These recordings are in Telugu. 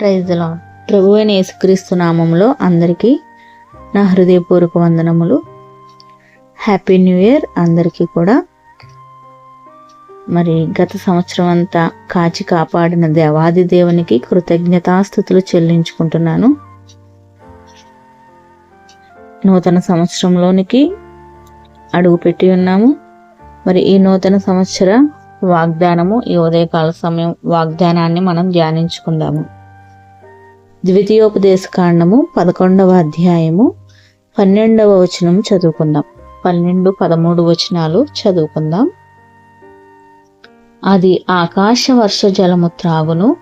ప్రైజ్లో ప్రభు అయిన యేసుక్రీస్తు నామంలో అందరికీ నా హృదయపూర్వక వందనములు. హ్యాపీ న్యూ ఇయర్ అందరికీ కూడా. మరి గత సంవత్సరం అంతా కాచి కాపాడిన దేవాది దేవునికి కృతజ్ఞతాస్థుతులు చెల్లించుకుంటున్నాను. నూతన సంవత్సరంలోనికి అడుగుపెట్టి ఉన్నాము. మరి ఈ నూతన సంవత్సర వాగ్దానము ఈ ఉదయకాల సమయం వాగ్దానాన్ని మనం ధ్యానించుకుందాము. ద్వితీయోపదేశ కాండము పదకొండవ అధ్యాయము పన్నెండవ వచనం చదువుకుందాం. పన్నెండు పదమూడు వచనాలు చదువుకుందాం. అది ఆకాశ వర్ష జలము త్రాగును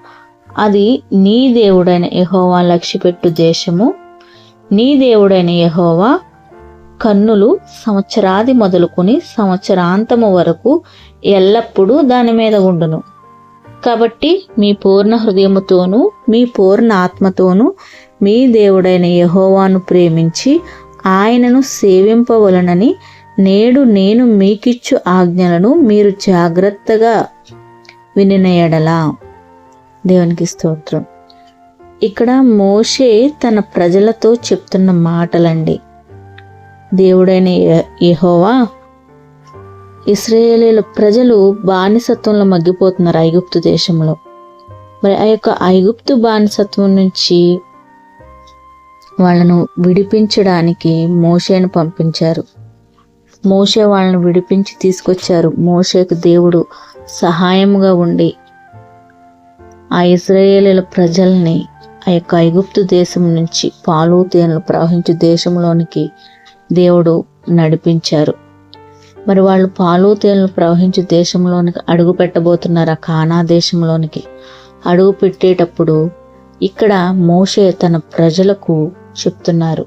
అది నీ దేవుడైన యహోవా లక్ష్యపెట్టు దేశము నీ దేవుడైన యహోవా కన్నులు సంవత్సరాది మొదలుకొని సంవత్సరాంతము వరకు ఎల్లప్పుడూ దాని మీద ఉండును. కాబట్టి మీ పూర్ణ హృదయముతోనూ మీ పూర్ణ ఆత్మతోనూ మీ దేవుడైన యహోవాను ప్రేమించి ఆయనను సేవింపవలనని నేడు నేను మీకిచ్చు ఆజ్ఞలను మీరు జాగ్రత్తగా వినినయడలా దేవునికి స్తోత్రం. ఇక్కడ మోషే తన ప్రజలతో చెప్తున్న మాటలండి. దేవుడైన యహోవా ఇస్రాయేలీల ప్రజలు బానిసత్వంలో మగ్గిపోతున్నారు ఐగుప్తు దేశంలో. మరి ఆ యొక్క ఐగుప్తు బానిసత్వం నుంచి వాళ్ళను విడిపించడానికి మోషేను పంపించారు. మోషే వాళ్ళను విడిపించి తీసుకొచ్చారు. మోషేకు దేవుడు సహాయముగా ఉండి ఆ ఇస్రాయేలీల ప్రజల్ని ఆ యొక్క ఐగుప్తు దేశం నుంచి పాలు తేనెలు ప్రవహించే దేశంలోనికి దేవుడు నడిపించారు. మరి వాళ్ళు పాలు తేనెలు ప్రవహించి దేశంలోనికి అడుగు పెట్టబోతున్నారు ఆ కానా దేశంలోనికి. అడుగు పెట్టేటప్పుడు ఇక్కడ మోషే తన ప్రజలకు చెప్తున్నారు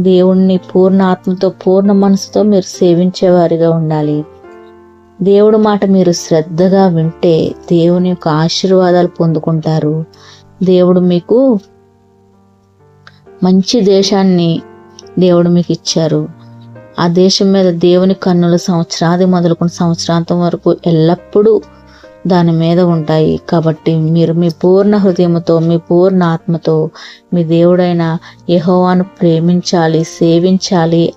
దేవుణ్ణి పూర్ణ ఆత్మతో పూర్ణ మనసుతో మీరు సేవించేవారిగా ఉండాలి. దేవుడి మాట మీరు శ్రద్ధగా వింటే దేవుని యొక్క ఆశీర్వాదాలు పొందుకుంటారు. దేవుడు మీకు మంచి దేశాన్ని దేవుడు మీకు ఇచ్చారు. ఆ దేశం మీద దేవుని కన్నుల సంవత్సరాది మొదలుకున్న సంవత్సరాంతం వరకు ఎల్లప్పుడూ దాని మీద ఉంటాయి. కాబట్టి మీరు మీ పూర్ణ హృదయముతో మీ పూర్ణ ఆత్మతో మీ దేవుడైన యహోవాను ప్రేమించాలి సేవించాలి.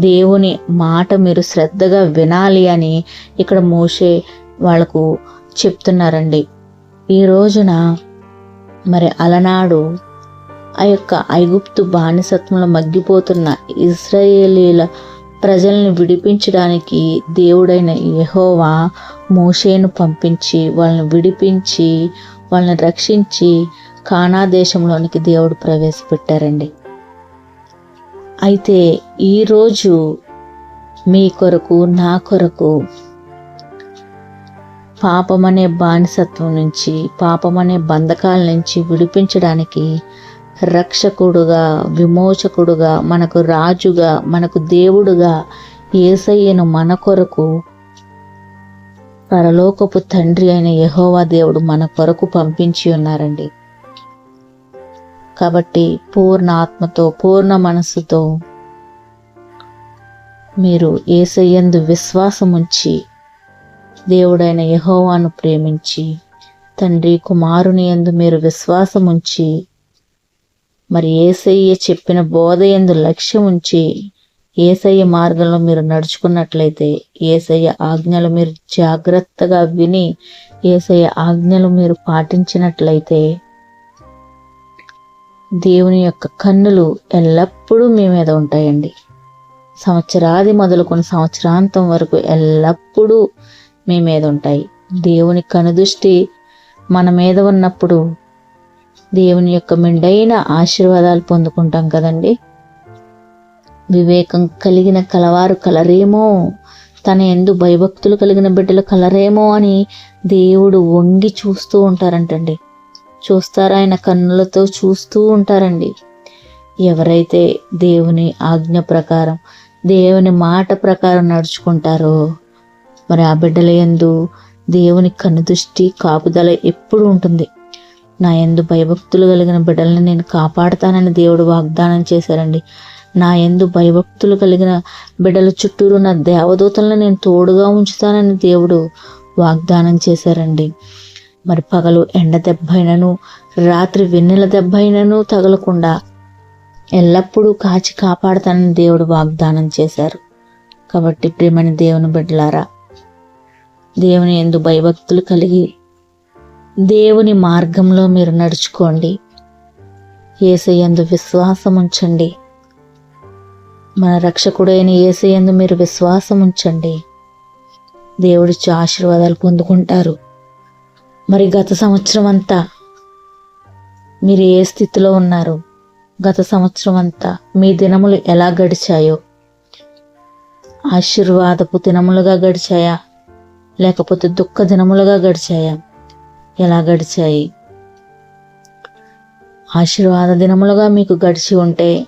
దేవుని మాట మీరు శ్రద్ధగా వినాలి అని ఇక్కడ మోసే వాళ్ళకు చెప్తున్నారండి. ఈ రోజున మరి అలనాడు ఆ యొక్క ఐగుప్తు బానిసత్వంలో మగ్గిపోతున్న ఇస్రాయేలీల ప్రజల్ని విడిపించడానికి దేవుడైన యహోవా మోషేను పంపించి వాళ్ళని విడిపించి వాళ్ళని రక్షించి కానా దేశంలోనికి దేవుడు ప్రవేశపెట్టారండి. అయితే ఈరోజు మీ కొరకు నా కొరకు పాపమనే బానిసత్వం నుంచి పాపమనే బంధకాల నుంచి విడిపించడానికి రక్షకుడుగా విమోచకుడుగా మనకు రాజుగా మనకు దేవుడుగా ఏసయ్యను మన కొరకు పరలోకపు తండ్రి అయిన యహోవా దేవుడు మన కొరకు పంపించి ఉన్నారండి. కాబట్టి పూర్ణ ఆత్మతో పూర్ణ మనస్సుతో మీరు ఏసయ్యందు విశ్వాసం ఉంచి దేవుడైన యహోవాను ప్రేమించి తండ్రి కుమారుని యందు మీరు విశ్వాసం ఉంచి మరి ఏసయ్య చెప్పిన బోధ ఎందు లక్ష్యం ఉంచి ఏసయ్య మార్గంలో మీరు నడుచుకున్నట్లయితే ఏసయ్య ఆజ్ఞలు మీరు జాగ్రత్తగా విని ఏసయ్య ఆజ్ఞలు మీరు పాటించినట్లయితే దేవుని యొక్క కన్నులు ఎల్లప్పుడూ మీ మీద ఉంటాయండి. సంవత్సరాది మొదలుకొని సంవత్సరాంతం వరకు ఎల్లప్పుడూ మీ మీద ఉంటాయి. దేవుని కనుదృష్టి మన మీద ఉన్నప్పుడు దేవుని యొక్క మెండైన ఆశీర్వాదాలు పొందుకుంటాం కదండి. వివేకం కలిగిన కలవారు కలరేమో తన ఎందు భయభక్తులు కలిగిన బిడ్డలు కలరేమో అని దేవుడు వంగి చూస్తూ ఉంటారంటండి. చూస్తారు ఆయన కన్నులతో చూస్తూ ఉంటారండి. ఎవరైతే దేవుని ఆజ్ఞ ప్రకారం దేవుని మాట ప్రకారం నడుచుకుంటారో మరి ఆ బిడ్డల ఎందు దేవుని కనుదృష్టి కాపుదల ఎప్పుడు ఉంటుంది. నా యందు భయభక్తులు కలిగిన బిడ్డల్ని నేను కాపాడతానని దేవుడు వాగ్దానం చేశారండి. నా యందు భయభక్తులు కలిగిన బిడ్డల చుట్టూరు నా దేవదూతలను నేను తోడుగా ఉంచుతానని దేవుడు వాగ్దానం చేశారండి. మరి పగలు ఎండ దెబ్బైనను రాత్రి వెన్నెల దెబ్బైనను తగలకుండా ఎల్లప్పుడూ కాచి కాపాడతానని దేవుడు వాగ్దానం చేశారు. కాబట్టి ప్రేమని దేవుని బిడ్డలారా దేవుని ఎందు భయభక్తులు కలిగి దేవుని మార్గంలో మీరు నడుచుకోండి. ఏసయందు విశ్వాసం ఉంచండి మన రక్షకుడైన ఏసయందు మీరు విశ్వాసం ఉంచండి దేవుడిచ్చే ఆశీర్వాదాలు పొందుకుంటారు. మరి గత సంవత్సరం అంతా మీరు ఏ స్థితిలో ఉన్నారు? గత సంవత్సరం అంతా మీ దినములు ఎలా గడిచాయో? ఆశీర్వాదపు దినములుగా గడిచాయా? లేకపోతే దుఃఖ దినములుగా గడిచాయా? ఎలా గడిచాయి? ఆశీర్వాద దినములుగా మీకు గడిచి ఉంటే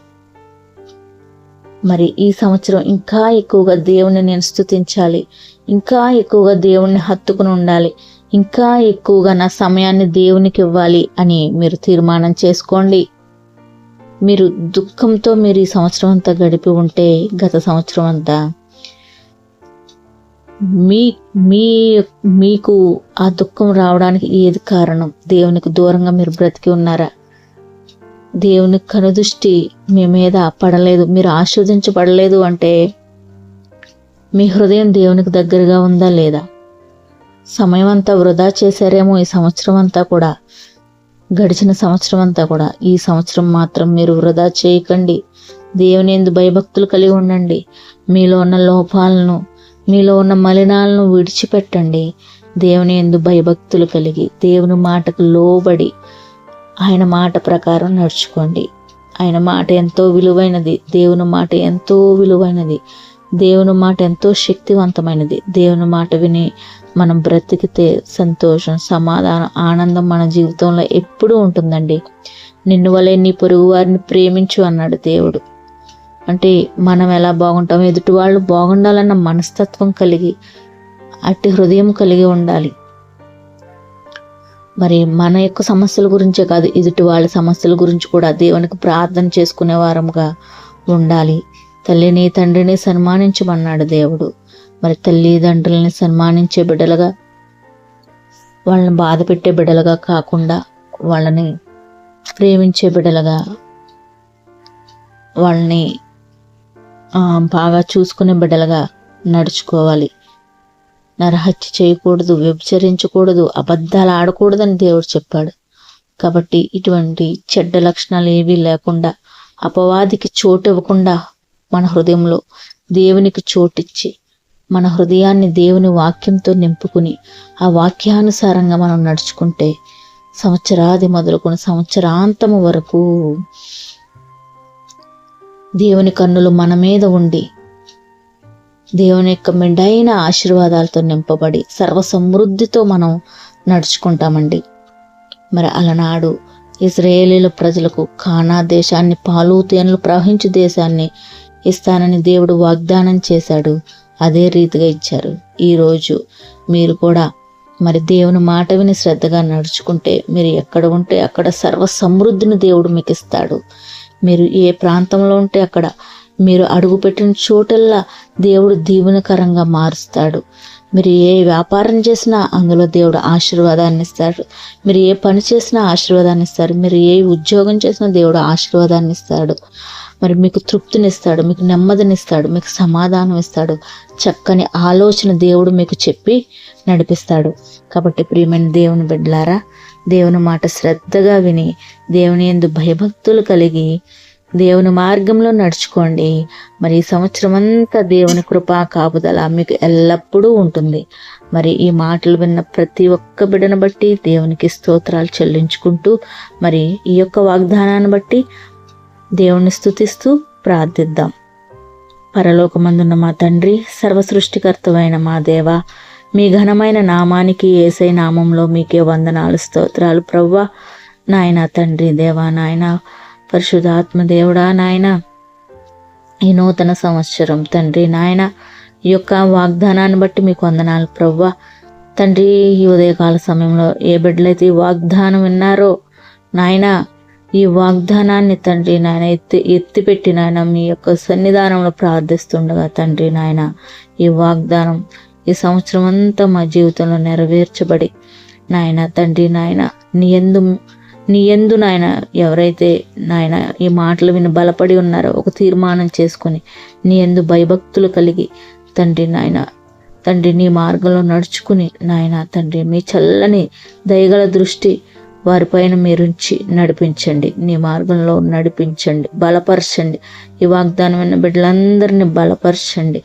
మరి ఈ సంవత్సరం ఇంకా ఎక్కువగా దేవుణ్ణి నేను స్థుతించాలి ఇంకా ఎక్కువగా దేవుణ్ణి హత్తుకుని ఉండాలి. ఇంకా ఎక్కువగా నా సమయాన్ని దేవునికి ఇవ్వాలి అని మీరు తీర్మానం చేసుకోండి. మీరు దుఃఖంతో మీరు ఈ సంవత్సరం అంతా గడిపి ఉంటే గత సంవత్సరం అంతా మీ మీ మీకు ఆ దుఃఖం రావడానికి ఏది కారణం? దేవునికి దూరంగా మీరు బ్రతికి ఉన్నారా? దేవుని కనుదృష్టి మీ మీద పడలేదు. మీరు ఆస్వాదించబడలేదు అంటే మీ హృదయం దేవునికి దగ్గరగా ఉందా లేదా? సమయం అంతా వృధా చేశారేమో ఈ సంవత్సరం అంతా కూడా. గడిచిన సంవత్సరం అంతా కూడా. ఈ సంవత్సరం మాత్రం మీరు వృధా చేయకండి. దేవుని ఎందు భయభక్తులు కలిగి ఉండండి. మీలో ఉన్న లోపాలను మీలో ఉన్న మలినాలను విడిచిపెట్టండి. దేవుని ఎందు భయభక్తులు కలిగి దేవుని మాటకు లోబడి ఆయన మాట ప్రకారం నడుచుకోండి. ఆయన మాట ఎంతో విలువైనది దేవుని మాట ఎంతో విలువైనది దేవుని మాట ఎంతో శక్తివంతమైనది. దేవుని మాట విని మనం బ్రతికితే సంతోషం సమాధానం ఆనందం మన జీవితంలో ఎప్పుడూ ఉంటుందండి. నిన్ను వలె నీ పొరుగు వారిని ప్రేమించు అన్నాడు దేవుడు. అంటే మనం ఎలా బాగుంటాం ఎదుటి వాళ్ళు బాగుండాలన్న మనస్తత్వం కలిగి అట్టి హృదయం కలిగి ఉండాలి. మరి మన యొక్క సమస్యల గురించే కాదు ఎదుటి వాళ్ళ సమస్యల గురించి కూడా దేవునికి ప్రార్థన చేసుకునే వారముగా ఉండాలి. తల్లిని తండ్రిని సన్మానించమన్నాడు దేవుడు. మరి తల్లిదండ్రులని సన్మానించే బిడ్డలుగా వాళ్ళని బాధ పెట్టే బిడ్డలుగా కాకుండా వాళ్ళని ప్రేమించే బిడ్డలుగా వాళ్ళని బాగా చూసుకునే బిడ్డలుగా నడుచుకోవాలి. నరహత్య చేయకూడదు వ్యభిచరించకూడదు అబద్ధాలు ఆడకూడదని దేవుడు చెప్పాడు. కాబట్టి ఇటువంటి చెడ్డ లక్షణాలు ఏవీ లేకుండా అపవాదికి చోటు ఇవ్వకుండా మన హృదయంలో దేవునికి చోటిచ్చి మన హృదయాన్ని దేవుని వాక్యంతో నింపుకుని ఆ వాక్యానుసారంగా మనం నడుచుకుంటే సంవత్సరాది మొదలుకొని సంవత్సరాంతము వరకు దేవుని కన్నులు మన మీద ఉండి దేవుని యొక్క మెండైన ఆశీర్వాదాలతో నింపబడి సర్వ సమృద్ధితో మనం నడుచుకుంటామండి. మరి అలనాడు ఇజ్రాయేలీల ప్రజలకు కానా దేశాన్ని పాలు తేనెలు ప్రవహించు దేశాన్ని ఇస్తానని దేవుడు వాగ్దానం చేశాడు. అదే రీతిగా ఇచ్చారు. ఈరోజు మీరు కూడా మరి దేవుని మాట విని శ్రద్ధగా నడుచుకుంటే మీరు ఎక్కడ ఉంటే అక్కడ సర్వ సమృద్ధిని దేవుడు మీకు ఇస్తాడు మీరు ఏ ప్రాంతంలో ఉంటే అక్కడ మీరు అడుగుపెట్టిన చోటల్లా దేవుడు దీవెనకరంగా మారుస్తాడు. మీరు ఏ వ్యాపారం చేసినా అందులో దేవుడు ఆశీర్వాదాన్ని ఇస్తాడు. మీరు ఏ పని చేసినా ఆశీర్వాదాన్ని ఇస్తారు మీరు ఏ ఉద్యోగం చేసినా దేవుడు ఆశీర్వాదాన్ని ఇస్తాడు. మరి మీకు తృప్తినిస్తాడు మీకు నెమ్మదినిస్తాడు మీకు సమాధానం ఇస్తాడు. చక్కని ఆలోచన దేవుడు మీకు చెప్పి నడిపిస్తాడు. కాబట్టి ప్రియమైన దేవుని బిడ్డలారా దేవుని మాట శ్రద్ధగా విని దేవుని ఎందు భయభక్తులు కలిగి దేవుని మార్గంలో నడుచుకోండి. మరి ఈ సంవత్సరం అంతా దేవుని కృపా కాపుదల మీకు ఎల్లప్పుడూ ఉంటుంది. మరి ఈ మాటలు విన్న ప్రతి ఒక్క బిడను బట్టి దేవునికి స్తోత్రాలు చెల్లించుకుంటూ మరి ఈ యొక్క వాగ్దానాన్ని బట్టి దేవుని స్థుతిస్తూ ప్రార్థిద్దాం. పరలోకమందున్న మా తండ్రి సర్వసృష్టికర్తమైన మా దేవ మీ ఘనమైన నామానికి ఏసై నామంలో మీకే వందనాలు స్తోత్రాలు. ప్రవ్వ నాయన తండ్రి దేవా నాయన పరిశుధాత్మ దేవుడా నాయన. ఈ నూతన సంవత్సరం తండ్రి నాయన ఈ యొక్క వాగ్దానాన్ని బట్టి మీకు వందనాలు ప్రవ్వ. తండ్రి ఈ ఉదయకాల సమయంలో ఏ బిడ్డలైతే ఈ వాగ్దానం విన్నారో నాయన ఈ వాగ్దానాన్ని తండ్రి నాయన ఎత్తి ఎత్తిపెట్టి నాయన మీ యొక్క సన్నిధానంలో ప్రార్థిస్తుండగా తండ్రి నాయన ఈ వాగ్దానం ఈ సంవత్సరం అంతా మా జీవితంలో నెరవేర్చబడి నాయన తండ్రి నాయన నీ ఎందు నీ ఎందు నాయన ఎవరైతే నాయన ఈ మాటలు విని బలపడి ఉన్నారో ఒక తీర్మానం చేసుకొని నీ ఎందు భయభక్తులు కలిగి తండ్రి నాయన తండ్రి నీ మార్గంలో నడుచుకుని నాయన తండ్రి మీ చల్లని దయగల దృష్టి వారిపైన మీరుంచి నడిపించండి. నీ మార్గంలో నడిపించండి బలపరచండి. ఈ వాగ్దానమైన బిడ్డలందరినీ బలపరచండి.